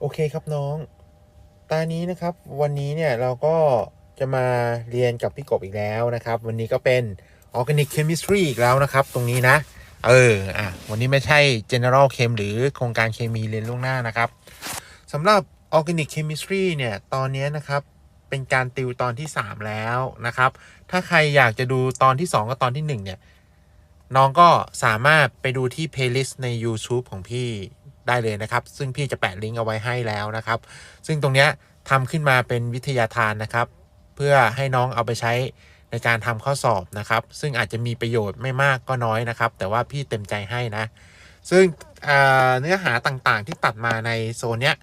โอเคครับน้อง ตานี้นะครับ วันนี้เนี่ยเราก็จะมาเรียนกับพี่กบอีกแล้วนะครับ วันนี้ก็เป็น Organic Chemistry อีกแล้วนะครับ ตรงนี้นะ เออ อะ วันนี้ไม่ใช่ General Chem หรือโครงการเคมีเรียนล่วงหน้านะครับสำหรับ Organic Chemistry เนี่ย ตอนนี้นะครับ เป็นการติวตอนที่ 3 แล้วนะครับ ถ้าใครอยากจะดูตอนที่ 2 กับตอนที่ 1 เนี่ย น้องก็สามารถไปดูที่ playlist ใน YouTube ของพี่ ได้เลยนะครับ ซึ่งพี่จะแปะลิงก์เอาไว้ให้แล้วนะครับ ซึ่งตรงเนี้ยทำขึ้นมาเป็นวิทยาทานนะครับ เพื่อให้น้องเอาไปใช้ในการทำข้อสอบนะครับ ซึ่งอาจจะมีประโยชน์ไม่มากก็น้อยนะครับ แต่ว่าพี่เต็มใจให้นะ ซึ่งเเนื้อหาต่างๆที่ตัดมาในโซนเนี้ย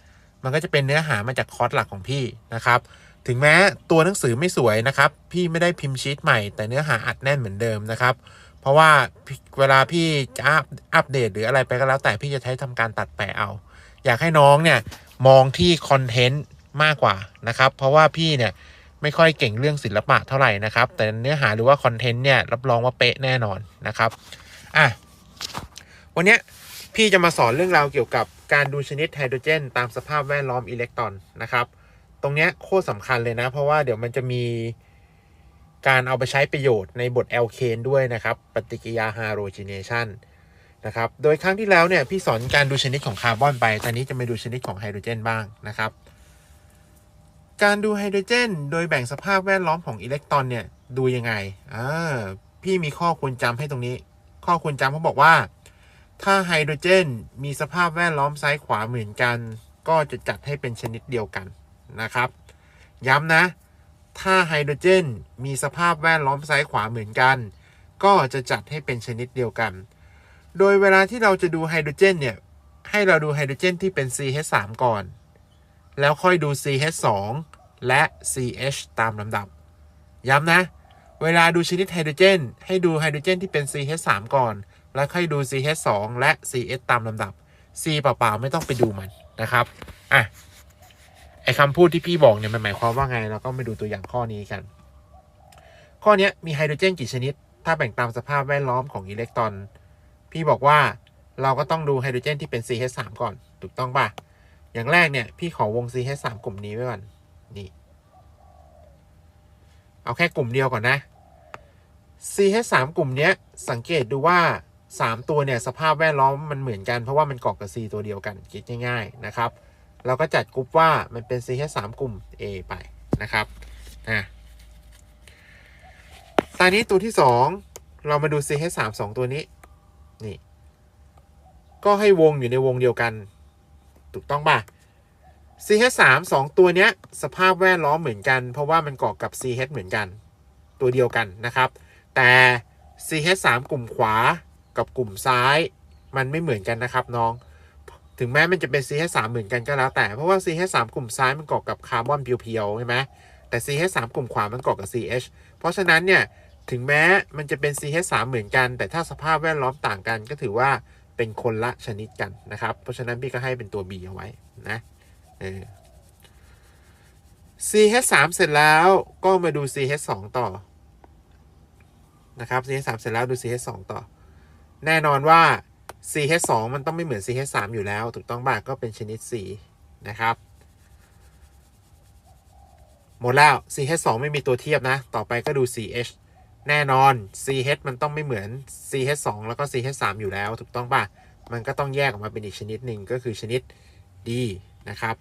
มันก็จะเป็นเนื้อหามาจากคอร์สหลักของพี่นะครับ ถึงแม้ตัวหนังสือไม่สวยนะครับ พี่ไม่ได้พิมพ์ชีตใหม่ แต่เนื้อหาอัดแน่นเหมือนเดิมนะครับ เพราะว่าเวลาพี่จะอัพอัปเดตหรืออะไรไปก็แล้ว แต่พี่จะใช้ทำการตัดแปะเอา อยากให้น้องเนี่ยมองที่คอนเทนต์มากกว่านะครับ เพราะว่าพี่เนี่ยไม่ค่อยเก่งเรื่องศิลปะเท่าไหร่นะครับ แต่เนื้อหาหรือว่าคอนเทนต์เนี่ยรับรองว่าเป๊ะแน่นอนนะครับอะวันนี้พี่จะมาสอนเรื่องราวเกี่ยวกับการดูชนิดไฮโดรเจน ตามสภาพแวดล้อมอิเล็กตรอนนะครับ ตรงนี้โคตรสำคัญเลยนะ เพราะว่าเดี๋ยวมันจะมี การเอาไปใช้ประโยชน์ในบทแอลเคนด้วยนะครับ ปฏิกิริยาฮาโรจิเนชันนะครับ โดยครั้งที่แล้วเนี่ยพี่สอนการดูชนิดของคาร์บอนไป ตอนนี้จะมาดูชนิดของไฮโดรเจนบ้างนะครับ การดูไฮโดรเจน โดยแบ่งสภาพแวดล้อมของอิเล็กตรอนเนี่ยดูยังไงอ่าพี่มีข้อควรจำให้ตรงนี้ ข้อควรจำเขาบอกว่า ถ้าไฮโดรเจน มีสภาพแวดล้อมซ้ายขวาเหมือนกัน ก็จะจัดให้เป็นชนิดเดียวกันนะครับ ย้ำนะ ถ้าไฮโดรเจนมีสภาพแวดล้อมซ้ายขวาเหมือนกัน ก็จะจัดให้เป็นชนิดเดียวกัน โดยเวลาที่เราจะดูไฮโดรเจนเนี่ย ให้เราดูไฮโดรเจนที่เป็น CH3 ก่อน แล้วค่อยดู CH2 และ CH ตามลำดับ ย้ำนะ เวลาดูชนิดไฮโดรเจน ให้ดูไฮโดรเจนที่เป็น CH3 ก่อน แล้วค่อยดู CH2 และ CH ตามลำดับ C เปล่าๆไม่ต้องไปดูมันนะครับ อะ ไอคำพูดที่พี่บอกเนี่ยมันหมายความว่าไง เราก็มาดูตัวอย่างข้อนี้กัน ข้อนี้มีไฮโดรเจนกี่ชนิด ถ้าแบ่งตามสภาพแวดล้อมของอิเล็กตรอน พี่บอกว่าเราก็ต้องดูไฮโดรเจนที่เป็น CH3 ก่อน ถูกต้องป่ะ อย่างแรกเนี่ย พี่ขอวง CH3 กลุ่มนี้ไว้ก่อน นี่ เอาแค่กลุ่มเดียวก่อนนะ CH3 กลุ่มนี้สังเกตดูว่า 3 ตัวเนี่ยสภาพแวดล้อมมันเหมือนกันเพราะว่ามันเกาะกับ C ตัวเดียวกันคิดง่าย ๆ นะครับ เราก็จัดกลุ่มว่ามันเป็น CH3 กลุ่ม A ไปนะครับอะตอนนี้ตัวที่ 2 เรามาดู CH3 2 ตัวนี้ นี่ ก็ให้วงอยู่ในวงเดียวกัน ถูกต้องป่ะ CH3 2 ตัวเนี้ย สภาพแวดล้อมเหมือนกัน เพราะว่ามันเกาะกับ CH เหมือนกัน ตัวเดียวกันนะครับ แต่ CH3 กลุ่มขวากับกลุ่มซ้าย มันไม่เหมือนกันนะครับน้อง ถึงแม้มันจะเป็น CH3 เหมือนกันก็แล้วแต่ เพราะว่า CH3 กลุ่มซ้ายมันเกาะกับคาร์บอนเพียวๆใช่ไหมแต่ CH3 กลุ่มขวามันเกาะกับ CH เพราะฉะนั้นเนี่ยถึงแม้มันจะเป็น CH3 เหมือนกัน แต่ถ้าสภาพแวดล้อมต่างกันก็ถือว่าเป็นคนละชนิดกันนะครับ เพราะฉะนั้นพี่ก็ให้เป็นตัว B เอาไว้นะเออ CH3 เสร็จแล้วก็มาดู CH2 ต่อนะครับ CH3 เสร็จแล้วดู CH2 ต่อ แน่นอนว่า CH2 มันต้องไม่เหมือน CH3 อยู่แล้ว ถูกต้องบ้างก็เป็นชนิด C นะครับ หมดแล้ว CH2 ไม่มีตัวเทียบนะ ต่อไปก็ดู CH แน่นอน CH มันต้องไม่เหมือน CH2 แล้วก็ CH3 อยู่แล้ว ถูกต้องป่ะ มันก็ต้องแยกออกมาเป็นอีกชนิดหนึ่งก็คือชนิด D นะครับ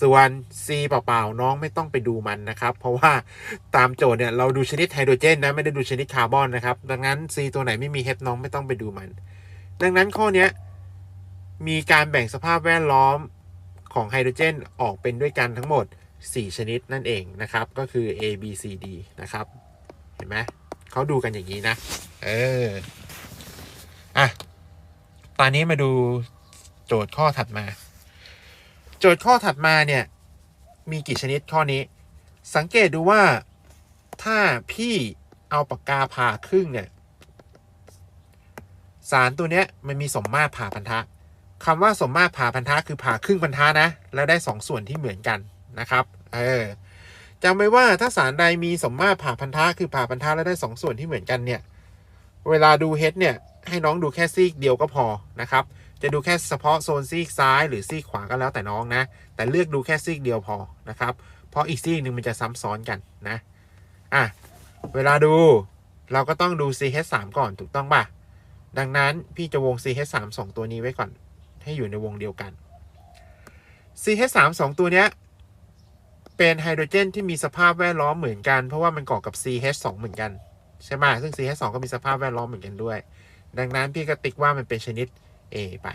ส่วน C เปล่าๆน้องไม่ต้องไปดูมันนะครับ เพราะว่าตามโจทย์เนี่ยเราดูชนิดไฮโดรเจนนะไม่ได้ดูชนิดคาร์บอนนะครับ ดังนั้น C ตัวไหนไม่มี H น้องไม่ต้องไปดูมัน ดังนั้นข้อนี้มีการแบ่งสภาพแวดล้อมของไฮโดรเจนออกเป็นด้วยกันทั้งหมด 4 ชนิดนั่นเองนะครับ ก็คือ A B C D นะครับ เห็นไหมเขาดูกันอย่างนี้นะ เออ อะ ตอนนี้มาดูโจทย์ข้อถัดมา โจทย์ข้อถัดมาเนี่ย มีกี่ชนิดข้อนี้ สังเกตดูว่าถ้าพี่เอาปากกาผ่าครึ่งเนี่ย สารตัวเนี้ยมันมีสมมาตรผ่าพันธะคำว่าสมมาตรผ่าพันธะคือผ่าครึ่งพันธะนะ แล้วได้สองส่วนที่เหมือนกันนะครับ เออจำไว้ว่าถ้าสารใดมีสมมาตรผ่าพันธะคือผ่าพันธะแล้วได้สองส่วนที่เหมือนกันเนี่ย เวลาดูเฮดเนี่ยให้น้องดูแค่ซีกเดียวก็พอนะครับ จะดูแค่เฉพาะโซนซีกซ้ายหรือซีกขวาก็แล้วแต่น้องนะ แต่เลือกดูแค่ซีกเดียวพอนะครับ เพราะอีกซีกหนึ่งมันจะซ้ำซ้อนกันนะ อะ เวลาดูเราก็ต้องดู CH3 ก่อนถูกต้องป่ะ ดังนั้นพี่จะวง CH3 สองตัวนี้ไว้ก่อน ให้อยู่ในวงเดียวกัน CH3 สองตัวเนี้ย เป็นไฮโดรเจนที่มีสภาพแวดล้อมเหมือนกัน เพราะว่ามันก่อกับ CH2 เหมือนกัน ใช่ไหมซึ่ง CH2 ก็มีสภาพแวดล้อมเหมือนกันด้วย ดังนั้นพี่ก็ติ๊กว่ามันเป็นชนิด A ไป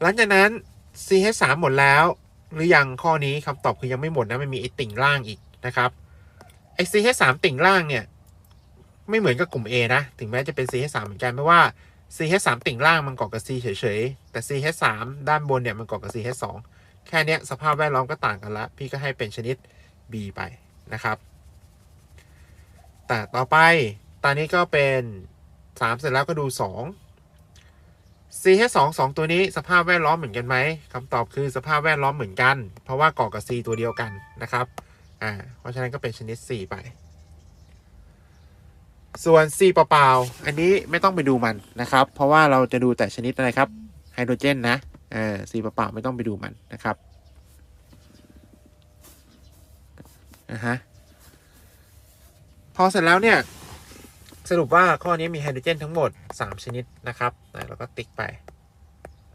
หลังจากนั้น CH3 หมดแล้ว หรือยังข้อนี้คำตอบคือยังไม่หมดนะมันมีไอติ่งล่างอีกนะครับไอ CH3 ติ่งล่างเนี่ย ไม่เหมือนกับกลุ่ม A นะ ถึงแม้จะเป็น CH3 เหมือนกันเพราะว่า CH3 ติ่งล่างมันเกาะกับ C เฉยๆ แต่ CH3 ด้านบนเนี่ยมันเกาะกับ CH2 แค่เนี้ยสภาพแวดล้อมก็ต่างกันละ พี่ก็ให้เป็นชนิด B ไปนะครับ แต่ต่อไปตอนนี้ก็เป็น 3 เสร็จแล้วก็ดู 2 CH2 2 ตัวนี้สภาพแวดล้อมเหมือนกันไหมคำตอบคือสภาพแวดล้อมเหมือนกัน เพราะว่าเกาะกับ C ตัวเดียวกันนะครับ อ่า เพราะฉะนั้นก็เป็นชนิด C ไป ส่วน C เปล่าๆอันนี้ไม่ต้องไปดูมันนะครับ เพราะว่าเราจะดูแต่ชนิดอะไรครับไฮโดรเจนนะเออ C เปล่าๆไม่ต้องไปดูมันนะครับนะฮะพอเสร็จแล้วเนี่ย สรุปว่าข้อนี้มีไฮโดรเจนทั้งหมด 3 ชนิดนะครับแล้วก็ติ๊กไป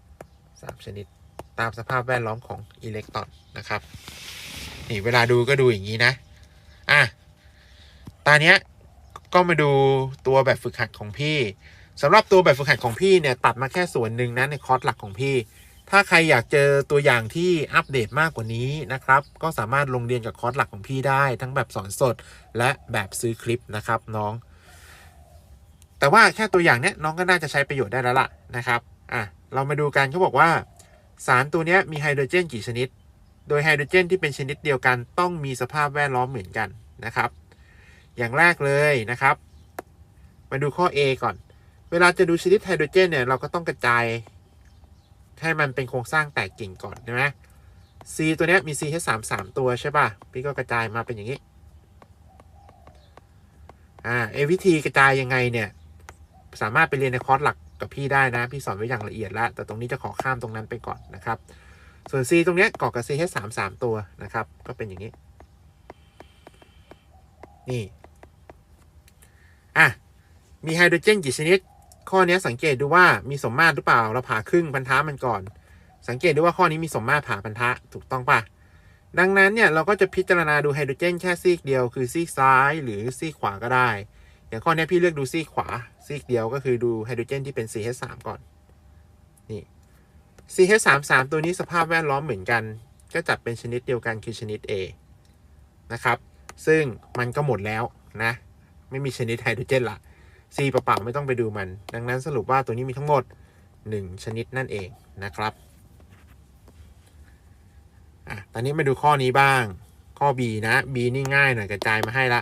3 ชนิดตามสภาพแวดล้อมของอิเล็กตรอนนะครับนี่เวลาดูก็ดูอย่างนี้นะ อะตอนเนี้ย ก็มาดูตัวแบบฝึกหัดของพี่สำหรับตัวแบบฝึกหัดของพี่เนี่ยตัดมาแค่ส่วนหนึ่งนะในคอร์สหลักของพี่ ถ้าใครอยากเจอตัวอย่างที่อัปเดตมากกว่านี้นะครับ ก็สามารถลงเรียนกับคอร์สหลักของพี่ได้ทั้งแบบสอนสดและแบบซื้อคลิปนะครับน้อง แต่ว่าแค่ตัวอย่างเนี้ยน้องก็น่าจะใช้ประโยชน์ได้แล้วล่ะนะครับอะเรามาดูกันเขาบอกว่า สารตัวเนี้ยมีไฮโดรเจนกี่ชนิด โดยไฮโดรเจนที่เป็นชนิดเดียวกันต้องมีสภาพแวดล้อมเหมือนกันนะครับ อย่างแรกเลยนะครับ มาดูข้อ A ก่อน เวลาจะดูชนิดไฮโดรเจนเนี่ยเราก็ต้องกระจายให้มันเป็นโครงสร้างแตกกิ่งก่อนใช่ไหม C ตัวนี้มี CH3 3ตัวใช่ป่ะ พี่ก็กระจายมาเป็นอย่างนี้ อ่าเอวิธีกระจายยังไงเนี่ย สามารถไปเรียนในคอร์สหลักกับพี่ได้นะ พี่สอนไว้อย่างละเอียดแล้ว แต่ตรงนี้จะขอข้ามตรงนั้นไปก่อนนะครับ ส่วน C ตรงนี้ยก่อกับ CH3 3ตัวนะครับ ก็เป็นอย่างนี้ นี่ มีไฮโดรเจนกี่ชนิด ข้อนี้สังเกตดูว่ามีสมมาตรหรือเปล่า เราผ่าครึ่งพันธะมันก่อน สังเกตดูว่าข้อนี้มีสมมาตรผ่าพันธะถูกต้องปะดังนั้นเนี่ยเราก็จะพิจารณาดูไฮโดรเจนแค่ซีกเดียวคือซีกซ้ายหรือซีกขวาก็ได้ อย่างข้อนี้พี่เลือกดูซีกขวาซีกเดียวก็คือดูไฮโดรเจนที่เป็น CH3 ก่อนนี่ CH3 3 ตัวนี้สภาพแวดล้อมเหมือนกัน ก็จัดเป็นชนิดเดียวกันคือชนิด A นะครับ ซึ่งมันก็หมดแล้วนะ ไม่มีชนิดไฮโดรเจนละ C เปล่าๆไม่ต้องไปดูมัน ดังนั้นสรุปว่าตัวนี้มีทั้งหมด 1 ชนิดนั่นเองนะครับอะตอนนี้มาดูข้อนี้บ้าง ข้อ B นะ B นี่ง่ายหน่อยกระจายมาให้ละ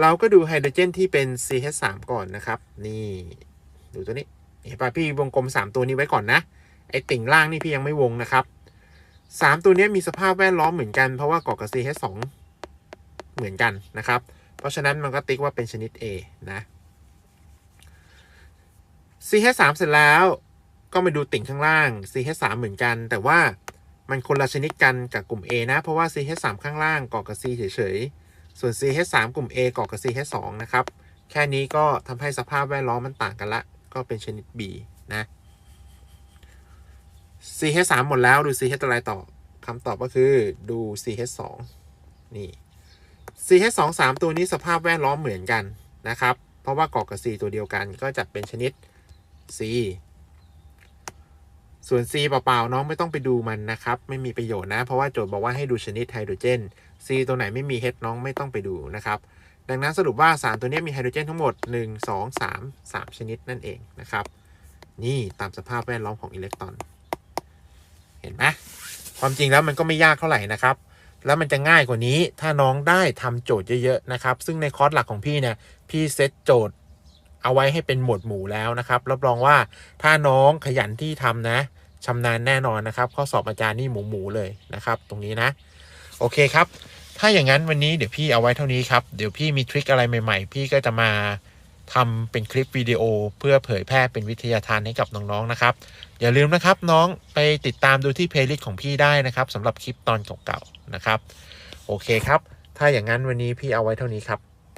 เราก็ดูไฮโดรเจนที่เป็น CH3 ก่อนนะครับ นี่ดูตัวนี้เห็นป่ะพี่วงกลม 3 ตัวนี้ไว้ก่อนนะ ไอติ่งล่างนี่พี่ยังไม่วงนะครับ3 ตัวนี้มีสภาพแวดล้อมเหมือนกันเพราะว่าเกาะกับ CH2 เหมือนกันนะครับ เพราะฉะนั้นมันก็ติ๊กว่าเป็นชนิด A นะ CH3 เสร็จแล้วก็มาดูติ่งข้างล่าง CH3 เหมือนกัน แต่ว่ามันคนละชนิดกันกับกลุ่ม A นะ เพราะว่า CH3 ข้างล่างเกาะกับ C เฉยๆ ส่วน CH3 กลุ่ม A เกาะกับ CH2 นะครับ แค่นี้ก็ทำให้สภาพแวดล้อมมันต่างกันละ ก็เป็นชนิด B นะ CH3 หมดแล้วดู CH อะไรต่อคำตอบก็คือดู CH2 นี่ CH2 3 ตัวนี้สภาพแวดล้อมเหมือนกันนะครับ เพราะว่าเกาะกับ C ตัวเดียวกันก็จะเป็นชนิด C ส่วน C เปล่าๆน้องไม่ต้องไปดูมันนะครับ ไม่มีประโยชน์นะ เพราะว่าโจทย์บอกว่าให้ดูชนิดไฮโดรเจน C ตัวไหนไม่มี H น้องไม่ต้องไปดูนะครับ ดังนั้นสรุปว่าสารตัวนี้มีไฮโดรเจนทั้งหมด 1 2 3 3 ชนิดนั่นเองนะครับ นี่ตามสภาพแวดล้อมของอิเล็กตรอน เห็นไหมความจริงแล้วมันก็ไม่ยากเท่าไหร่นะครับแล้วมันจะง่ายกว่านี้ถ้าน้องได้ทำโจทย์เยอะๆนะครับ ซึ่งในคอร์สหลักของพี่เนี่ยพี่เซตโจทย์ เอาไว้ให้เป็นหมวดหมู่แล้วนะครับ รับรองว่าถ้าน้องขยันที่ทำนะชำนาญแน่นอนนะครับ ข้อสอบอาจารย์นี่หมูหมูๆเลยนะครับ ตรงนี้นะ โอเคครับ ถ้าอย่างนั้นวันนี้เดี๋ยวพี่เอาไว้เท่านี้ครับ เดี๋ยวพี่มีทริคอะไรใหม่ๆ พี่ก็จะมาทำเป็นคลิปวิดีโอเพื่อเผยแพร่เป็นวิทยาทานให้กับน้องๆนะครับ อย่าลืมนะครับน้องไปติดตามดูที่เพลย์ลิสต์ของพี่ได้นะครับสำหรับคลิปตอนเก่าๆนะครับ โอเคครับ ถ้าอย่างนั้นวันนี้พี่เอาไว้เท่านี้ครับ